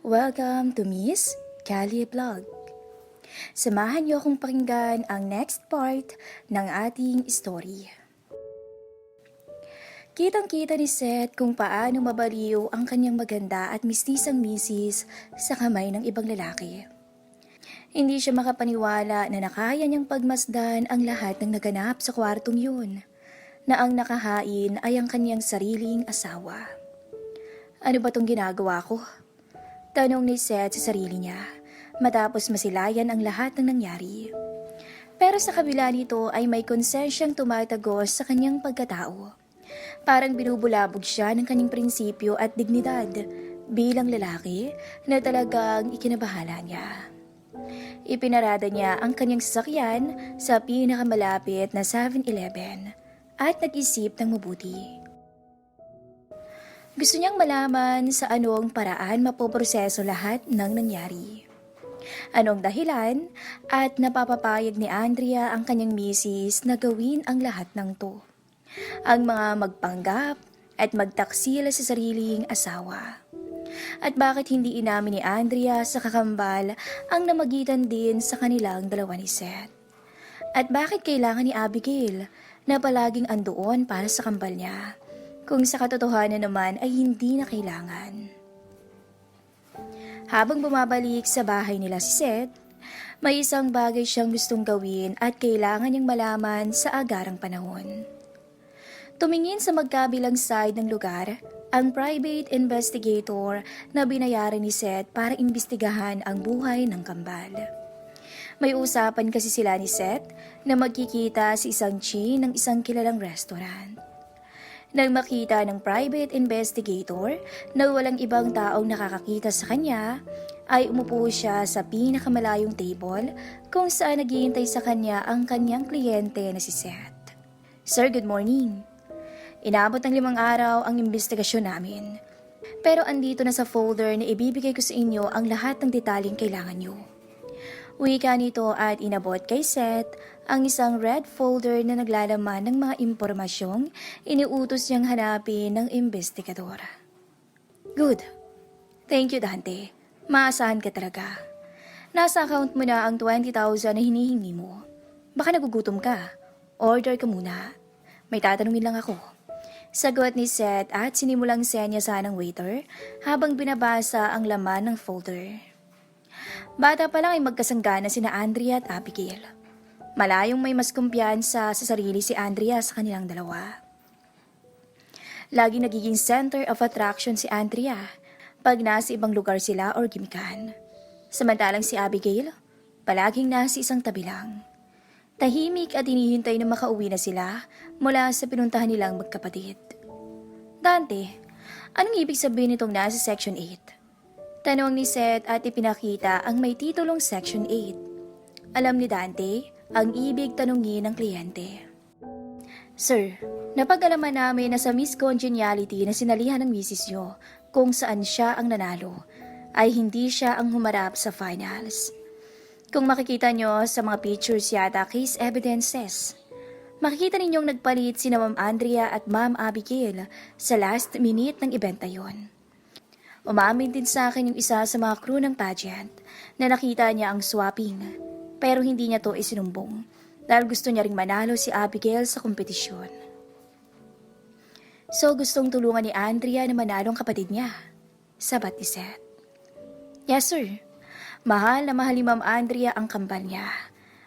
Welcome to Miss Callie Vlog. Samahan niyo akong pakinggan ang next part ng ating story. Kitang-kita ni Seth kung paano mabaliw ang kanyang maganda at mistisang misis sa kamay ng ibang lalaki. Hindi siya makapaniwala na nakaya niyang pagmasdan ang lahat ng naganap sa kwartong yun, na ang nakahain ay ang kanyang sariling asawa. Ano ba tong ginagawa ko? Tanong ni Seth sa sarili niya, matapos masilayan ang lahat ng nangyari. Pero sa kabila nito ay may konsensyang tumatagos sa kanyang pagkatao. Parang binubulabog siya ng kanyang prinsipyo at dignidad bilang lalaki na talagang ikinabahala niya. Ipinarada niya ang kanyang sasakyan sa pinakamalapit na 7-Eleven at nag-isip ng mabuti. Gusto niyang malaman sa anong paraan mapoproseso lahat ng nangyari. Anong dahilan at napapapayag ni Andrea ang kanyang misis na gawin ang lahat ng to. Ang mga magpanggap at magtaksil sa sariling asawa. At bakit hindi inamin ni Andrea sa kakambal ang namagitan din sa kanilang dalawa ni Seth? At bakit kailangan ni Abigail na palaging andoon para sa kambal niya kung sa katotohanan naman ay hindi na kailangan? Habang bumabalik sa bahay nila si Seth, may isang bagay siyang gustong gawin at kailangan niyang malaman sa agarang panahon. Tumingin sa magkabilang side ng lugar ang private investigator na binayaran ni Seth para imbestigahan ang buhay ng kambal. May usapan kasi sila ni Seth na magkikita sa isang chain ng isang kilalang restaurant. Nang makita ng private investigator na walang ibang taong nakakakita sa kanya, ay umupo siya sa pinakamalayong table kung saan naghihintay sa kanya ang kanyang kliyente na si Seth. Sir, good morning. Inabot ng limang araw ang investigasyon namin. Pero andito na sa folder na ibibigay ko sa inyo ang lahat ng detaling kailangan nyo. Wika nito at inabot kay Seth ang isang red folder na naglalaman ng mga impormasyong iniutos niyang hanapin ng investigador. Good. Thank you, Dante. Maasahan ka talaga. Nasa account mo na ang 20,000 na hinihingi mo. Baka nagugutom ka. Order ka muna. May tatanungin lang ako. Sagot ni Seth at sinimulang senyasan ng waiter habang binabasa ang laman ng folder. Bata pa lang ay magkasanggana sina Andrea at Abigail. Malayong may mas kumpiyansa sa sarili si Andrea sa kanilang dalawa. Lagi nagiging center of attraction si Andrea pag nasa ibang lugar sila or gimikan. Samantalang si Abigail, palaging nasa isang tabi lang. Tahimik at hinihintay na makauwi na sila mula sa pinuntahan nilang magkapatid. Dante, anong ibig sabihin nitong nasa Section 8? Tanong ni Seth at ipinakita ang may titulong Section 8. Alam ni Dante ang ibig tanungin ng kliyente. Sir, napag-alaman namin na sa Miss Congeniality na sinalihan ng misis nyo kung saan siya ang nanalo, ay hindi siya ang humarap sa finals. Kung makikita nyo sa mga pictures yata case evidences, makikita ninyong nagpalit si Ma'am Andrea at Ma'am Abigail sa last minute ng event na yon. Umamin din sa akin yung isa sa mga crew ng pageant na nakita niya ang swapping pero hindi niya to isinumbong dahil gusto niya ring manalo si Abigail sa kompetisyon. So gustong tulungan ni Andrea na manalong kapatid niya. Sabat ni Seth. Yes sir. Mahal na mahal ni Ma'am Andrea ang kambal niya.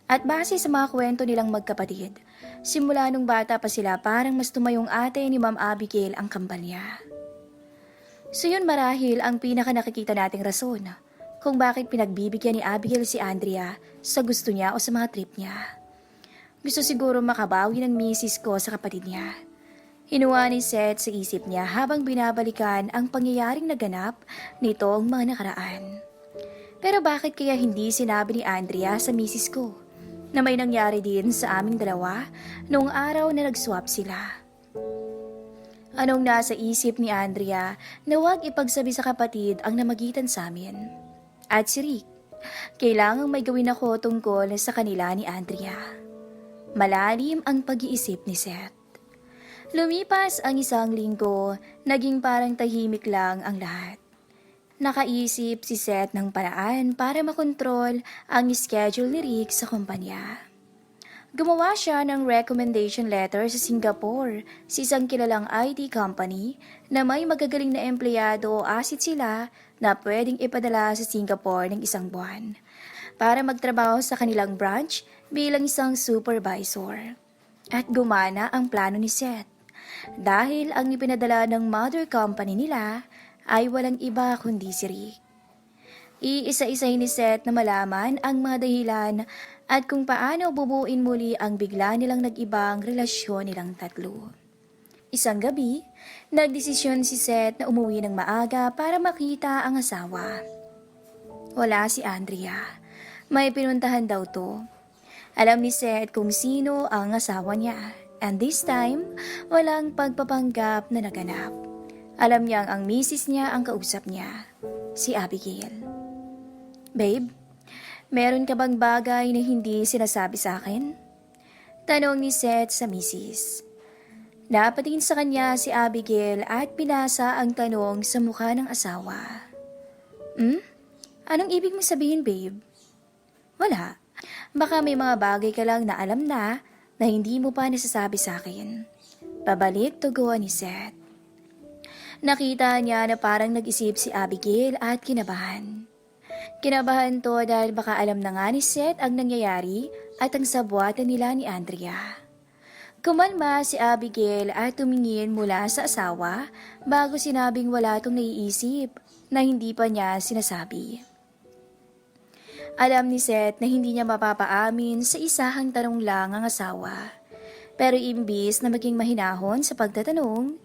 At base sa mga kwento nilang magkapatid, simula nung bata pa sila parang mas tumayong ate ni Ma'am Abigail ang kambal niya. So yun marahil ang pinaka nakikita nating rason kung bakit pinagbibigyan ni Abigail si Andrea sa gusto niya o sa mga trip niya. Gusto siguro makabawi ng misis ko sa kapatid niya. Hinuha ni Seth sa isip niya habang binabalikan ang pangyayaring naganap nitong mga nakaraan. Pero bakit kaya hindi sinabi ni Andrea sa misis ko na may nangyari din sa aming dalawa noong araw na nag-swap sila? Anong nasa isip ni Andrea na huwag ipagsabi sa kapatid ang namagitan sa amin? At si Rick, kailangang may gawin ako tungkol sa kanila ni Andrea. Malalim ang pag-iisip ni Seth. Lumipas ang isang linggo, naging parang tahimik lang ang lahat. Nakaisip si Seth ng paraan para makontrol ang schedule ni Rick sa kumpanya. Gumawa siya ng recommendation letter sa Singapore sa isang kilalang IT company na may magagaling na empleyado o asset sila na pwedeng ipadala sa Singapore ng isang buwan para magtrabaho sa kanilang branch bilang isang supervisor. At gumana ang plano ni Seth dahil ang ipinadala ng mother company nila ay walang iba kundi si Rick. Iisa-isay ni Seth na malaman ang mga dahilan at kung paano bubuin muli ang bigla nilang nag-ibang relasyon nilang tatlo. Isang gabi, nagdesisyon si Seth na umuwi ng maaga para makita ang asawa. Wala si Andrea. May pinuntahan daw to. Alam ni Seth kung sino ang asawa niya. And this time, walang pagpapanggap na naganap. Alam niyang ang misis niya ang kausap niya, si Abigail. Babe, meron ka bang bagay na hindi sinasabi sa akin? Tanong ni Seth sa misis. Napatingin sa kanya si Abigail at pinasa ang tanong sa mukha ng asawa. Hmm? Anong ibig mong sabihin, babe? Wala. Baka may mga bagay ka lang na alam na na hindi mo pa nasasabi sa akin. Pabalik tuguan ni Seth. Nakita niya na parang nag-isip si Abigail at kinabahan. Kinabahan to dahil baka alam na nga ni Seth ang nangyayari at ang sabuatan nila ni Andrea. Kumalma si Abigail at tumingin mula sa asawa bago sinabing wala itong naiisip na hindi pa niya sinasabi. Alam ni Seth na hindi niya mapapaamin sa isahang tanong lang ang asawa. Pero imbis na maging mahinahon sa pagtatanong,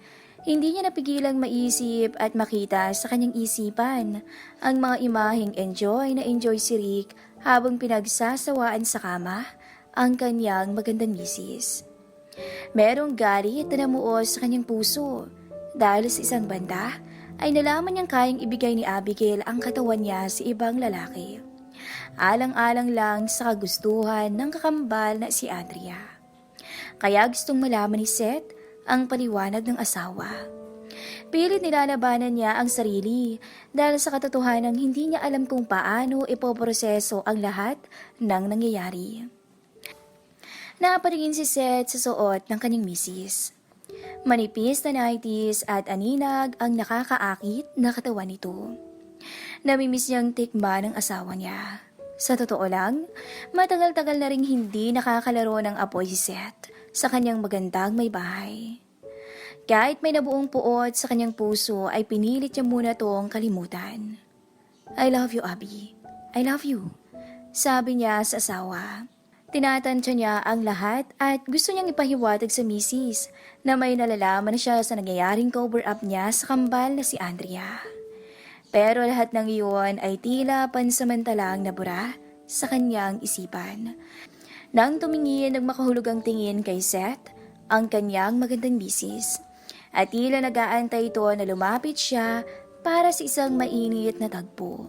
hindi niya napigilang maisip at makita sa kanyang isipan ang mga imaheng enjoy na enjoy si Rick habang pinagsasawaan sa kama ang kanyang magandang misis. Merong galit na namuo sa kanyang puso dahil sa isang banda ay nalaman niyang kayang ibigay ni Abigail ang katawan niya sa ibang lalaki. Alang-alang lang sa kagustuhan ng kakambal na si Andrea. Kaya gustong malaman ni Seth ang paliwanag ng asawa. Pilit nilalabanan niya ang sarili dahil sa katotohanan hindi niya alam kung paano ipoproseso ang lahat ng nangyayari. Naparingin si Seth sa suot ng kanyang misis. Manipis na nighties at aninag ang nakakaakit na katawan nito. Namimiss niyang tikma ng asawa niya. Sa totoo lang, matagal-tagal na rin hindi nakakalaro ng apoy si Seth sa kanyang magandang may bahay. Kahit may nabuong puot sa kanyang puso ay pinilit niya muna tong kalimutan. I love you, Abby. I love you. Sabi niya sa asawa. Tinatansya niya ang lahat at gusto niyang ipahiwatig sa misis na may nalalaman na siya sa nangyayaring cover-up niya sa kambal na si Andrea. Pero lahat ng iyon ay tila pansamantalang nabura sa kanyang isipan. Nang tumingin ng makahulugang tingin kay Seth, ang kanyang magandang misis, at tila nag-aantay ito na lumapit siya para sa isang mainit na tagpo.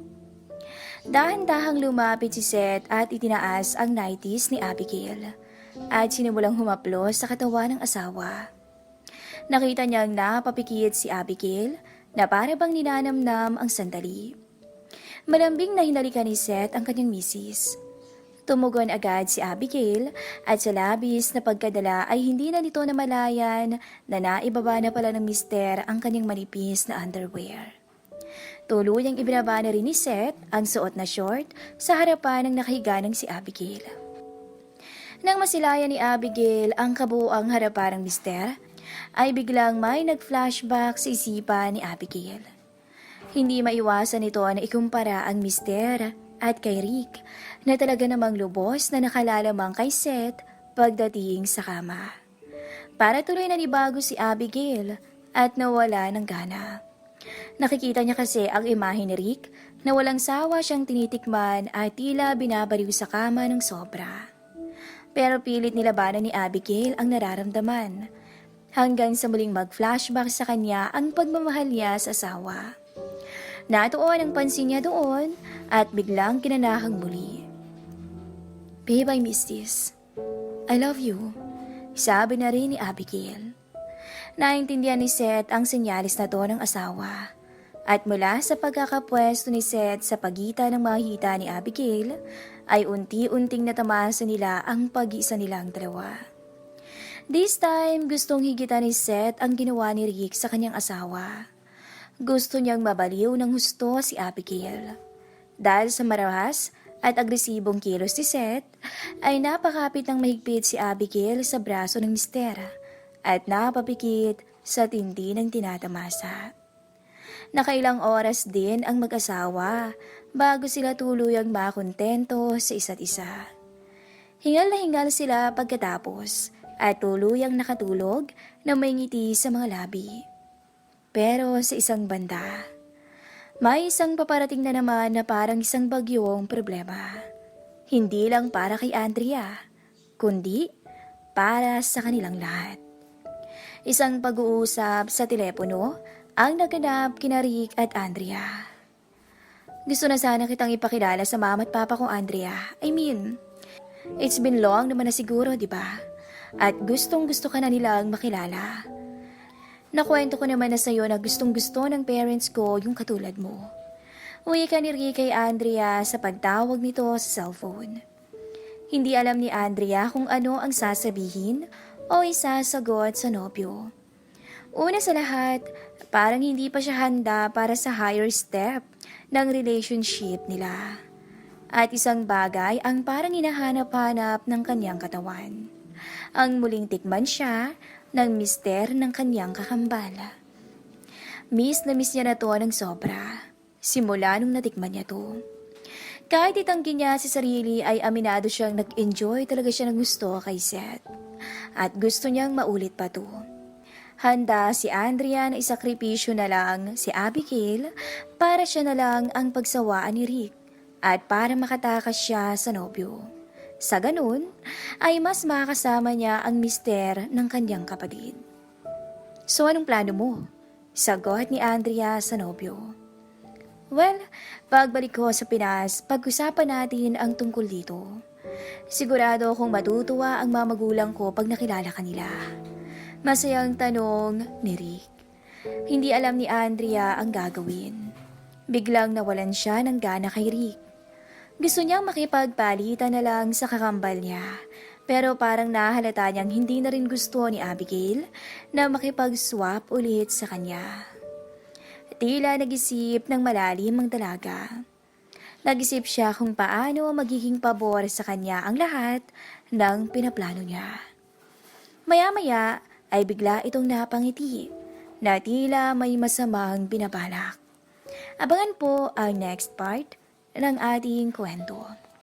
Dahan-dahang lumapit si Seth at itinaas ang nighties ni Abigail at sinimulang humaplos sa katawan ng asawa. Nakita niyang napapikit si Abigail na para bang ninanamnam ang sandali. Malambing na hinalikan ni Seth ang kanyang misis. Tumugon agad si Abigail at sa labis na pagkadala ay hindi na nito namalayan na naibaba na pala ng mister ang kanyang manipis na underwear. Tuluyang ibinaba na rin ni Seth ang suot na short sa harapan ng nakahiga ng si Abigail. Nang masilayan ni Abigail ang kabuang harapan ng mister, ay biglang may nag-flashback sa isipan ni Abigail. Hindi maiwasan ito na ikumpara ang mister at kay Rick na talaga namang lubos na nakalalamang kay Seth pagdating sa kama. Para tuloy na nibago si Abigail at nawala ng gana. Nakikita niya kasi ang imahe ni Rick na walang sawa siyang tinitikman at tila binabaliw sa kama ng sobra. Pero pilit nilabanan ni Abigail ang nararamdaman hanggang sa muling mag-flashback sa kanya ang pagmamahal niya sa asawa. Natuon ang pansin niya doon at biglang kinanahang muli. Babe, I miss this. I love you. Sabi na rin ni Abigail. Naintindihan ni Seth ang senyalis na to ng asawa At mula sa pagkakapwesto ni Seth sa pagitan ng mga ni Abigail, ay unti-unting natamasa nila ang pag-isa nilang dalawa. This time, gustong higitan ni Seth ang ginawa ni Rick sa kanyang asawa. Gusto niyang mabaliw ng husto si Abigail. Dahil sa marawas at agresibong kilos ni Seth, ay napakapit ng mahigpit si Abigail sa braso ng mister at napapikit sa tindi ng tinatamasa. Nakailang oras din ang mag-asawa bago sila tuluyang makontento sa isa't isa. Hingal na hingal sila pagkatapos at tuluyang nakatulog na may ngiti sa mga labi. Pero sa isang banda, may isang paparating na naman na parang isang bagyong problema. Hindi lang para kay Andrea, kundi para sa kanilang lahat. Isang pag-uusap sa telepono ang naganap kina Rick at Andrea. Gusto na sana kitang ipakilala sa mama at papa ko, Andrea. I mean, it's been long naman na siguro, di ba? At gustong gusto ka na nilang makilala. Nakwento ko naman na sa'yo na gustong gusto ng parents ko yung katulad mo. Uwi ka ni Rick kay Andrea sa pagtawag nito sa cellphone. Hindi alam ni Andrea kung ano ang sasabihin o isasagot sa nobyo. Una sa lahat, parang hindi pa siya handa para sa higher step ng relationship nila. At isang bagay ang parang hinahanap-hanap ng kanyang katawan. Ang muling tikman siya ng mister ng kanyang kakambala. Miss na miss niya na to ng sobra. Simula nung natikman niya to. Kahit itanggi niya sa sarili ay aminado siyang nag-enjoy talaga siya ng gusto kay Seth. At gusto niyang maulit pa to. Handa si Andrea na isakripisyo na lang si Abigail para siya na lang ang pagsawaan ni Rick at para makatakas siya sa nobyo. Sa ganun, ay mas makakasama niya ang mister ng kanyang kapatid. So anong plano mo? Sagot ni Andrea sa nobyo. Well, pagbalik ko sa Pinas, pag-usapan natin ang tungkol dito. Sigurado akong matutuwa ang mga magulang ko pag nakilala kanila. Masayang tanong ni Rick. Hindi alam ni Andrea ang gagawin. Biglang nawalan siya ng gana kay Rick. Gusto niyang makipagpalitan na lang sa kakambal niya. Pero parang nahalata niyang hindi na rin gusto ni Abigail na makipag-swap ulit sa kanya. Tila nag-isip ng malalim ang dalaga. Nag-isip siya kung paano magiging pabor sa kanya ang lahat ng pinaplano niya. Maya-maya ay bigla itong napangiti na tila may masamang binabalak. Abangan po ang next part ng ating kwento.